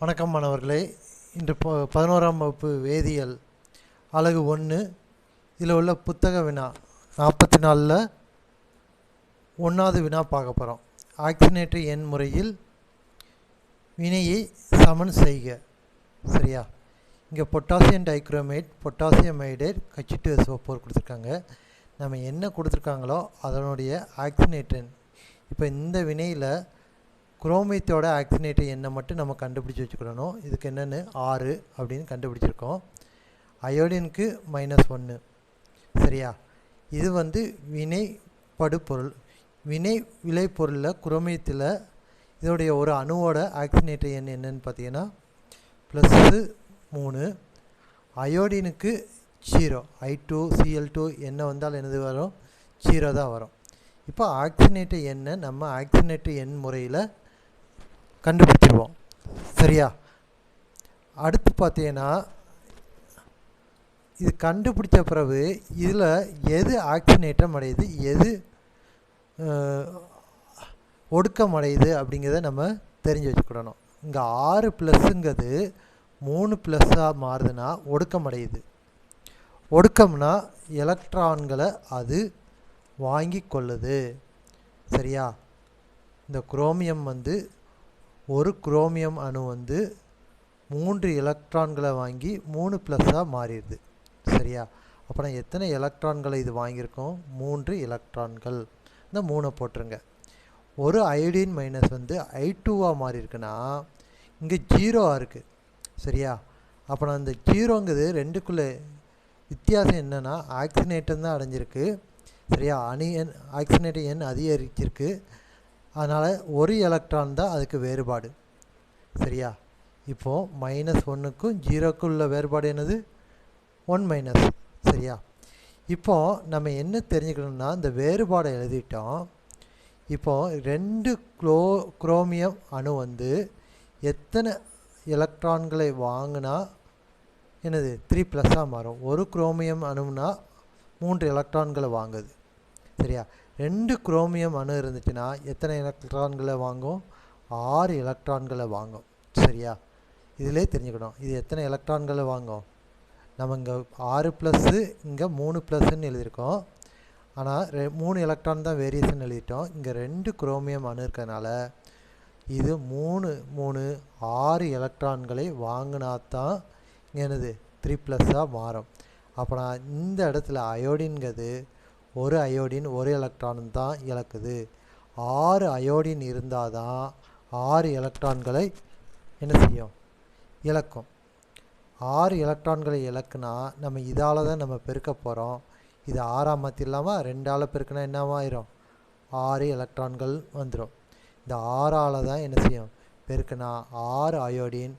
வணக்கம் மாணவர்களே. இன்று ப பதினோராம் வகுப்பு வேதியியல் அழகு ஒன்று இதில் உள்ள புத்தக வினா நாற்பத்தி நாலில் ஒன்றாவது வினா பார்க்க போகிறோம் ஆக்சினேட்டரி எண் முறையில் வினையை சமன் செய்க. சரியா? இங்கே பொட்டாசியம் டைக்ரோமேட் பொட்டாசியம் ஐடேட் கச்சிட்டு சோப்போர் கொடுத்துருக்காங்க. நம்ம என்ன கொடுத்துருக்காங்களோ அதனுடைய ஆக்சினேட்டன் இப்போ இந்த வினையில் குரோமியத்தோட ஆக்சினேட்டர் எண்ணை மட்டும் நம்ம கண்டுபிடிச்சி வச்சுக்கிடணும் இதுக்கு என்னென்னு? ஆறு அப்படின்னு கண்டுபிடிச்சிருக்கோம். அயோடினுக்கு மைனஸ் ஒன்று சரியா? இது வந்து வினை படுபொருள் வினை விளைபொருளில் குரோமியத்தில் இதோடைய ஒரு அணுவோட ஆக்சினேட்டர் எண் என்னன்னு பார்த்தீங்கன்னா ப்ளஸ்ஸு மூணு. அயோடினுக்கு zero I two CL two என்ன வந்தால் என்னது வரும்? ஜீரோ தான் வரும். இப்போ ஆக்சினேட்டர் எண்ணை நம்ம ஆக்சினேட்டர் எண் முறையில் கண்டுபிடிச்சிருவோம். சரியா? அடுத்து பார்த்தீங்கன்னா இது கண்டுபிடிச்ச பிறகு இதில் எது ஆக்சினேட்டம் அடையுது எது ஒடுக்கம் அடையுது அப்படிங்கிறத நம்ம தெரிஞ்சு வச்சுக்கிடணும். இங்கே ஆறு ப்ளஸ்ஸுங்கிறது மூணு ப்ளஸ்ஸாக மாறுதுன்னா ஒடுக்கம் அடையுது ஒடுக்கம்னா எலக்ட்ரான்களை அது வாங்கி கொள்ளுது. சரியா? இந்த குரோமியம் வந்து ஒரு குரோமியம் அணு வந்து மூன்று எலக்ட்ரான்களை வாங்கி மூணு ப்ளஸ்ஸாக மாறிடுது. சரியா? அப்புறம் எத்தனை எலக்ட்ரான்களை இது வாங்கியிருக்கோம்? மூன்று எலக்ட்ரான்கள். இந்த மூணை போட்டுருங்க. ஒரு அயோடின் மைனஸ் வந்து ஐ டூவாக மாறி இருக்குன்னா இங்கே ஜீரோவாக இருக்குது சரியா? அப்புறம் அந்த ஜீரோங்கிறது ரெண்டுக்குள்ளே வித்தியாசம் என்னென்னா ஆக்சினேட்டன் தான் அடைஞ்சிருக்கு. சரியா? அணி எண் ஆக்சினேட்டர் எண் அதிகரிச்சிருக்கு. அதனால் ஒரு எலக்ட்ரான் தான் அதுக்கு வேறுபாடு. சரியா? இப்போது மைனஸ் ஒன்றுக்கும் ஜீரோக்கும் உள்ள வேறுபாடு என்னது? ஒன் மைனஸ் சரியா? இப்போது நம்ம என்ன தெரிஞ்சுக்கணும்னா இந்த வேறுபாடை எழுதிட்டோம். இப்போது ரெண்டு குளோ குரோமியம் அணு வந்து எத்தனை எலக்ட்ரான்களை வாங்கினா என்னது? த்ரீ ப்ளஸ்ஸாக மாறும். ஒரு குரோமியம் அணுனா மூன்று எலக்ட்ரான்களை வாங்குது. சரியா? ரெண்டு குரோமியம் அணு இருந்துச்சுன்னா எத்தனை எலக்ட்ரான்களை வாங்கும்? ஆறு எலக்ட்ரான்களை வாங்கும். சரியா? இதிலே தெரிஞ்சுக்கணும். இது எத்தனை எலக்ட்ரான்களை வாங்கும்? நம்ம இங்கே ஆறு ப்ளஸ்ஸு இங்கே மூணு ப்ளஸ்ன்னு எழுதியிருக்கோம். ஆனால் ரெ மூணு எலக்ட்ரான் தான் வேரியேஷன் எழுதிட்டோம். இங்கே ரெண்டு குரோமியம் அணு இருக்கிறதுனால இது மூணு மூணு ஆறு எலக்ட்ரான்களை வாங்கினா தான் என்னது? த்ரீ ப்ளஸ்ஸாக மாறும். அப்போ இந்த இடத்துல அயோடின்கிறது ஒரு அயோடின் ஒரு எலக்ட்ரான் தான் இழக்குது ஆறு அயோடின் இருந்தால் தான் ஆறு எலக்ட்ரான்களை என்ன செய்யும்? இழக்கும் ஆறு எலக்ட்ரான்களை இழக்குனா நம்ம இதால் தான் நம்ம பெருக்க போகிறோம் இது ஆறாம் மாற்றிடலாமா ரெண்டால் பெருக்கினா என்னவாயிரும் ஆறு எலக்ட்ரான்கள் வந்துடும் இந்த ஆறால் தான் என்ன செய்யும்? பெருக்கினா ஆறு அயோடின்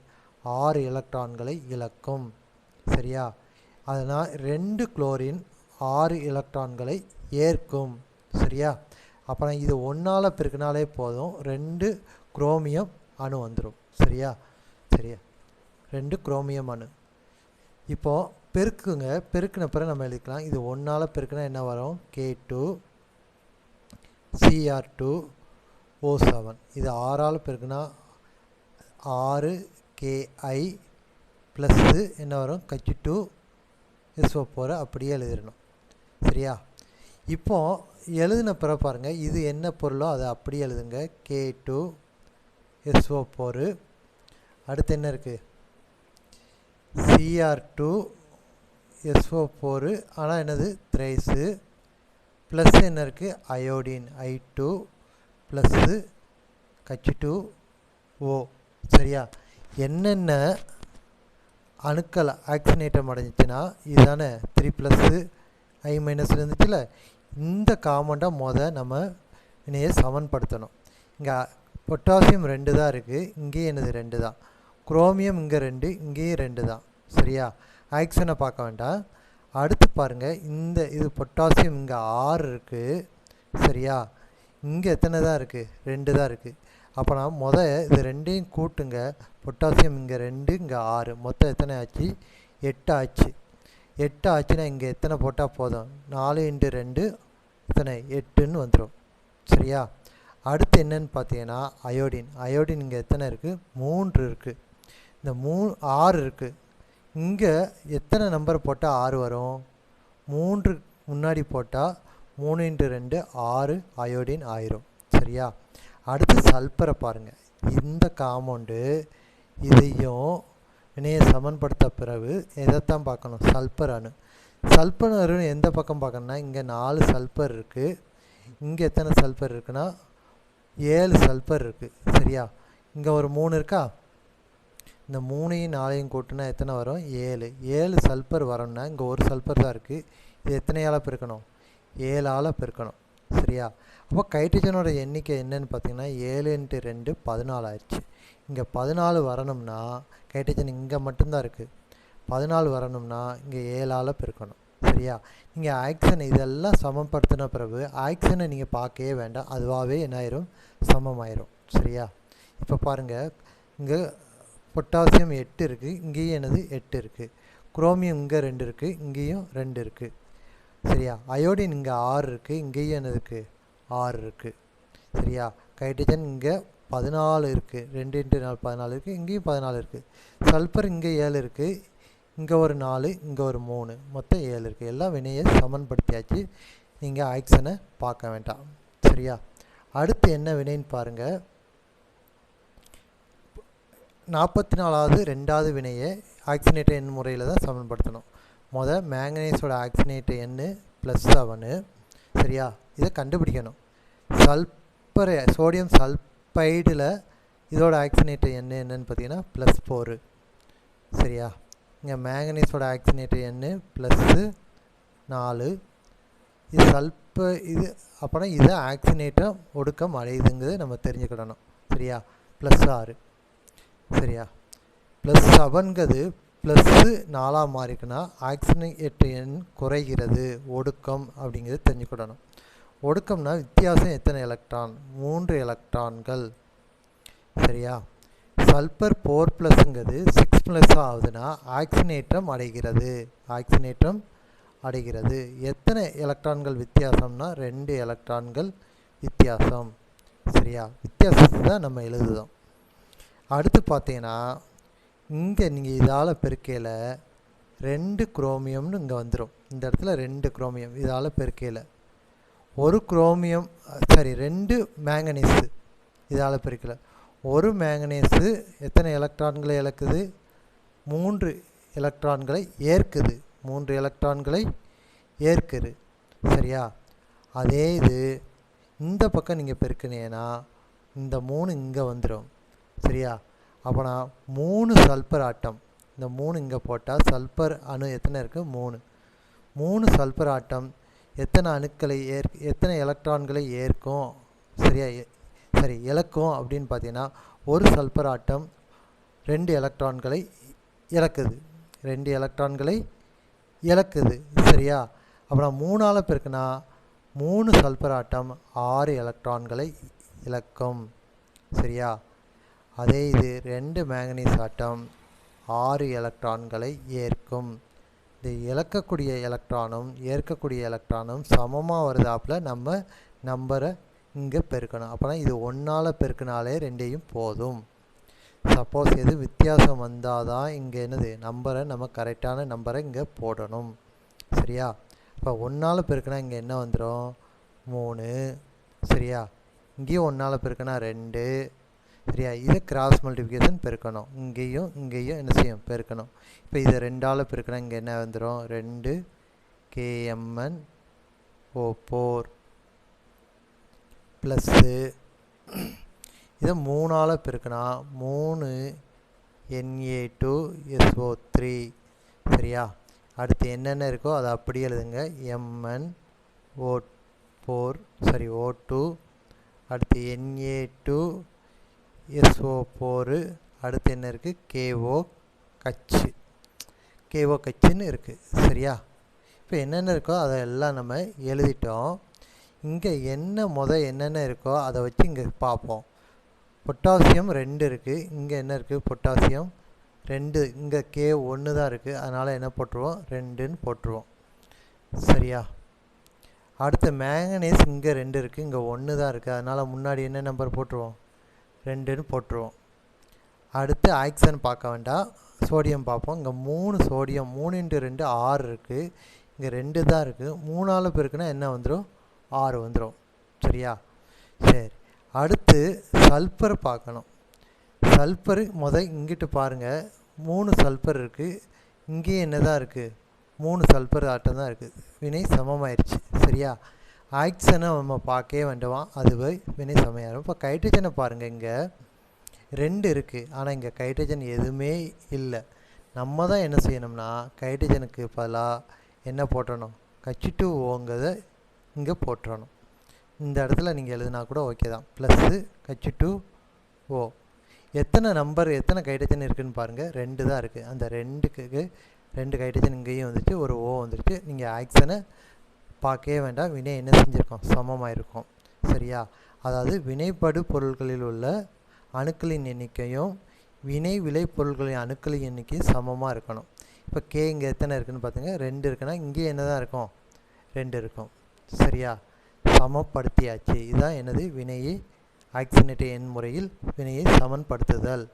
ஆறு எலக்ட்ரான்களை இழக்கும் சரியா? அதனால் ரெண்டு குளோரின் ஆறு எலக்ட்ரான்களை ஏற்கும். சரியா? அப்புறம் இது ஒன்றால் பெருக்கினாலே போதும். ரெண்டு குரோமியம் அணு வந்துடும் சரியா? சரியா? ரெண்டு குரோமியம் அணு. இப்போது பெருக்குங்க. பெருக்கின பிறகு நம்ம எழுதிக்கலாம். இது ஒன்றால் பெருக்கினா என்ன வரும்? K two CR two O seven இது ஆறால் பெருக்குனா ஆறு கேஐ ப்ளஸ்ஸு என்ன வரும்? கச்சி டூ எஸ்ஓ போகிற அப்படியே எழுதிடணும். சரியா? இப்போது எழுதின பிற பாருங்கள் இது என்ன பொருளோ அதை அப்படியே எழுதுங்க. கே டூ எஸ்ஓ போரு அடுத்து என்ன இருக்குது சிஆர் டூ எஸ்ஓ போரு ஆனால் என்னது? த்ரைஸு ப்ளஸ் என்ன இருக்குது அயோடின் ஐ டூ ப்ளஸ்ஸு கச்சி டூ ஓ சரியா? என்னென்ன அணுக்கள் ஆக்சினேட்டம் அடைஞ்சிச்சுன்னா இதுதானே? த்ரீ ப்ளஸ்ஸு ஐ மைனஸ் இருந்துச்சுல இந்த காமண்டாக மொதல் நம்ம வினையை சமன்படுத்தணும். இங்கே பொட்டாசியம் ரெண்டு தான் இருக்குது இங்கேயும் என்னது ரெண்டு தான். குரோமியம் இங்கே ரெண்டு இங்கேயும் ரெண்டு தான். சரியா? ஆக்சனை பார்க்க வேண்டாம். அடுத்து பாருங்கள் இந்த இது பொட்டாசியம் இங்கே ஆறு இருக்குது சரியா? இங்கே எத்தனை தான் இருக்குது ரெண்டு தான் இருக்குது அப்போ நான் முத இது ரெண்டையும் கூட்டுங்க. பொட்டாசியம் இங்கே ரெண்டு இங்கே ஆறு. மொத்தம் எத்தனை ஆச்சு? எட்டு ஆச்சு. எட்டு ஆச்சுன்னா இங்கே எத்தனை போட்டால் போதும்? நாலு இன்ட்டு ரெண்டு இத்தனை எட்டுன்னு வந்துடும் சரியா? அடுத்து என்னன்னு பார்த்தீங்கன்னா அயோடின். அயோடின் இங்கே எத்தனை இருக்குது மூன்று இருக்குது இந்த மூ ஆறு இருக்குது இங்கே எத்தனை நம்பர் போட்டால் ஆறு வரும்? மூன்று முன்னாடி போட்டால் மூணு இன்ட்டு ரெண்டு ஆறு அயோடின் ஆயிரும். சரியா? அடுத்து சல்பரை பாருங்கள் இந்த காம்பவுண்டு இதையும் வினையை சமன்படுத்த பிறகு எதைத்தான் பார்க்கணும்? சல்பர் அணு. சல்பர் அணு எந்த பக்கம் பார்க்கணும்னா இங்கே நாலு சல்பர் இருக்குது இங்கே எத்தனை சல்பர் இருக்குன்னா ஏழு சல்பர் இருக்குது சரியா? இங்கே ஒரு மூணு இருக்கா? இந்த மூணையும் நாலையும் கூட்டினா எத்தனை வரும்? ஏழு. ஏழு சல்பர் வரணும்னா இங்கே ஒரு சல்பர் தான் இருக்குது இது எத்தனை ஆளாக பெருக்கணும்? ஏழால் பெருக்கணும். சரியா? அப்போ கைட்ரஜனோட எண்ணிக்கை என்னன்னு பார்த்தீங்கன்னா ஏழு இன்ட்டு ரெண்டு பதினாலு ஆயிடுச்சு. இங்கே பதினாலு வரணும்னா கைட்ரஜன் இங்கே மட்டும்தான் இருக்குது பதினாலு வரணும்னா இங்கே ஏழால் பெருக்கணும். சரியா? நீங்கள் ஆக்சன் இதெல்லாம் சமப்படுத்தின பிறகு ஆக்சனை நீங்கள் பார்க்கவே வேண்டாம். அதுவாகவே என்ன ஆயிரும்? சமமாயிரும். சரியா? இப்போ பாருங்கள் இங்கே பொட்டாசியம் எட்டு இருக்குது இங்கேயும் எனது எட்டு இருக்குது குரோமியம் இங்கே ரெண்டு இருக்குது இங்கேயும் ரெண்டு இருக்குது சரியா? அயோடின் இங்கே ஆறு இருக்குது இங்கேயும் என்ன இருக்குது ஆறு இருக்குது சரியா? ஹைட்ரஜன் இங்கே பதினாலு இருக்குது ரெண்டு இன்ட்டு நாலு பதினாலு இருக்குது இங்கேயும் பதினாலு இருக்குது சல்ஃபர் இங்கே ஏழு இருக்குது இங்கே ஒரு நாலு இங்கே ஒரு மூணு. மொத்தம் ஏழு இருக்குது எல்லாம் வினையை சமன்படுத்தியாச்சு. நீங்கள் ஆக்சனை பார்க்க வேண்டாம். சரியா? அடுத்து என்ன வினைன்னு பாருங்கள் நாற்பத்தி நாலாவது ரெண்டாவது வினையை ஆக்சினேட்டர் எண் முறையில் தான் சமன்படுத்தணும். மொதல் மேங்கனீஸோட ஆக்சினேட் எண்ணு ப்ளஸ் செவனு சரியா? இதை கண்டுபிடிக்கணும். சல்பர் சோடியம் சல்பைடில் இதோட ஆக்சினேட்டர் எண்ணு என்னன்னு பார்த்தீங்கன்னா ப்ளஸ் ஃபோரு சரியா? இங்கே மேங்கனீஸோட ஆக்சினேட்டர் எண்ணு ப்ளஸ்ஸு நாலு. இது சல்ப இது அப்புறம் இதை ஆக்சினேட்டாக ஒடுக்கம் அடையுதுங்கிறது நம்ம தெரிஞ்சுக்கிடணும். சரியா? ப்ளஸ் ஆறு. சரியா? ப்ளஸ் செவன்கிறது ப்ளஸ்ஸு நாலாக மாறிக்குன்னா ஆக்சினேட்டர் எண் குறைகிறது. ஒடுக்கம் அப்படிங்கிறது தெரிஞ்சுக்கிடணும். ஒடுக்கம்னா வித்தியாசம் எத்தனை எலக்ட்ரான் மூன்று எலக்ட்ரான்கள் சரியா? சல்பர் ஃபோர் ப்ளஸ்ங்கிறது சிக்ஸ் ப்ளஸ் ஆகுதுன்னா ஆக்சினேற்றம் அடைகிறது. ஆக்சினேற்றம் அடைகிறது. எத்தனை எலக்ட்ரான்கள் வித்தியாசம்னா ரெண்டு எலக்ட்ரான்கள் வித்தியாசம். சரியா? வித்தியாசத்தை தான் நம்ம எழுதுதோம் அடுத்து பார்த்தீங்கன்னா இங்கே நீங்கள் இதால் பெருக்கையில் ரெண்டு குரோமியம்னு இங்கே வந்துடும் இந்த இடத்துல ரெண்டு குரோமியம் இதால் பெருக்கையில். ஒரு குரோமியம் சாரி ரெண்டு மேங்கனீஸு இதால் பெருக்கல ஒரு மேங்கனீஸு எத்தனை எலக்ட்ரான்களை இழக்குது? மூன்று எலக்ட்ரான்களை ஏற்குது. மூன்று எலக்ட்ரான்களை ஏற்குது. சரியா? அதே இது இந்த பக்கம் நீங்கள் பெருக்கினீங்கன்னா இந்த மூணு இங்கே வந்துடும் சரியா? அப்போனா மூணு சல்பர் ஆட்டம். இந்த மூணு இங்கே போட்டால் சல்பர் அணு எத்தனை இருக்குது மூணு. மூணு சல்பர் ஆட்டம் எத்தனை அணுக்களை ஏற் எத்தனை எலக்ட்ரான்களை ஏற்கும்? சரியா சரி இழக்கும் அப்படின்னு பார்த்தீங்கன்னா ஒரு சல்பர் ஆட்டம் ரெண்டு எலக்ட்ரான்களை இழக்குது. ரெண்டு எலக்ட்ரான்களை இழக்குது. சரியா? அப்புறம் மூணால் பிறகுனா மூணு சல்பர் ஆட்டம் ஆறு எலக்ட்ரான்களை இழக்கும். சரியா? அதே இது ரெண்டு மேங்கனீஸ் ஆட்டம் ஆறு எலக்ட்ரான்களை ஏற்கும். இந்த இழக்கக்கூடிய எலக்ட்ரானும் ஏற்கக்கூடிய எலக்ட்ரானும் சமமாக வருதாப்பில் நம்ம நம்பரை இங்கே பெருக்கணும். அப்போனா இது ஒன்றால் பெருக்கினாலே ரெண்டையும் போதும். சப்போஸ் எது வித்தியாசம் வந்தால் தான் இங்கே என்னது? நம்பரை நம்ம கரெக்டான நம்பரை இங்கே போடணும். சரியா? இப்போ ஒன்றால் பெருக்கினா இங்கே என்ன வந்துடும் மூணு. சரியா? இங்கேயும் ஒன்றால் பெருக்கினா ரெண்டு. சரியா இதை கிராஸ் மல்டிப்ளிகேஷன் பெருக்கணும். இங்கேயும் இங்கேயும் என்ன செய்யும்? பெருக்கணும். இப்போ இதை ரெண்டால் பெருக்கணும் இங்கே என்ன வந்துடும் ரெண்டு கேஎம்என் ஓ போர் ப்ளஸ்ஸு இதை மூணால் பெருக்கினா மூணு என்ஏ டூ எஸ்ஓ த்ரீ சரியா? அடுத்து என்னென்ன இருக்கோ அதை அப்படியே எழுதுங்க. MN O four sorry O two அடுத்து என்ஏ டூ எஸ்ஓ போர். அடுத்து என்ன இருக்குது கேஓ கச்சு. கேஓ கச்சுன்னு இருக்குது சரியா? இப்போ என்னென்ன இருக்கோ அதை எல்லாம் நம்ம எழுதிட்டோம். இங்கே என்ன முத என்னென்ன இருக்கோ அதை வச்சு இங்கே பார்ப்போம். பொட்டாசியம் ரெண்டு இருக்குது இங்கே என்ன இருக்குது பொட்டாசியம் ரெண்டு. இங்கே கே ஒன்று தான் இருக்குது அதனால் என்ன போட்டுருவோம்? ரெண்டுன்னு போட்டுருவோம். சரியா? அடுத்து மேங்கனீஸ் இங்கே ரெண்டு இருக்குது இங்கே ஒன்று தான் இருக்குது அதனால் முன்னாடி என்ன நம்பர் போட்டுருவோம்? ரெண்டுன்னு போட்டுருவோம். அடுத்து ஆக்சன் பார்க்க வேண்டாம். சோடியம் பார்ப்போம். இங்கே மூணு சோடியம் மூணு இன்ட்டு ரெண்டு ஆறு இருக்குது இங்கே ரெண்டு தான் இருக்குது மூணால் பெருக்குனா என்ன வந்துடும் ஆறு வந்துடும் சரியா? சரி. அடுத்து சல்ஃபர் பார்க்கணும். சல்ஃபர் முதல் இங்கிட்டு பாருங்கள் மூணு சல்ஃபர் இருக்குது இங்கேயும் என்ன தான் இருக்குது மூணு சல்ஃபர் ஆட்டம் தான் இருக்குது வினை சமமாயிருச்சு. சரியா? ஆக்சனை நம்ம பார்க்கவே வேண்டுவான் போய் வினை சமையாயிரும் இப்போ ஹைட்ரஜனை பாருங்கள் இங்கே. ரெண்டு இருக்குது ஆனால் இங்கே ஹைட்ரஜன் எதுவுமே இல்லை. நம்ம தான் என்ன செய்யணும்னா ஹைட்ரஜனுக்கு பதிலாக என்ன போட்டணும்? கச்சி டூ ஓங்கிறத இங்கே போட்டுறணும். இந்த இடத்துல நீங்கள் எழுதுனா கூட ஓகே தான். ப்ளஸ்ஸு கச்சி டூ ஓ எத்தனை நம்பர் எத்தனை ஹைட்ரஜன் இருக்குதுன்னு பாருங்கள் ரெண்டு தான் இருக்குது அந்த ரெண்டுக்கு ரெண்டு ஹைட்ரஜன் இங்கேயும் வந்துச்சு ஒரு ஓ வந்துருச்சு. நீங்கள் ஆக்சனை பார்க்கவே வேண்டாம். வினை என்ன செஞ்சுருக்கோம்? சமமாக இருக்கும் சரியா? அதாவது வினைப்படு பொருட்களில் உள்ள அணுக்களின் எண்ணிக்கையும் வினை விளை பொருட்களின் அணுக்களின் எண்ணிக்கையும் சமமாக இருக்கணும். இப்போ கே இங்கே எத்தனை இருக்குதுன்னு பார்த்துங்க ரெண்டு இருக்குன்னா இங்கே என்ன தான் இருக்கும்? ரெண்டு இருக்கும். சரியா? சமப்படுத்தியாச்சு. இதுதான் எனது வினையை ஆக்சினேட்டு எண் முறையில் வினையை சமன்படுத்துதல்.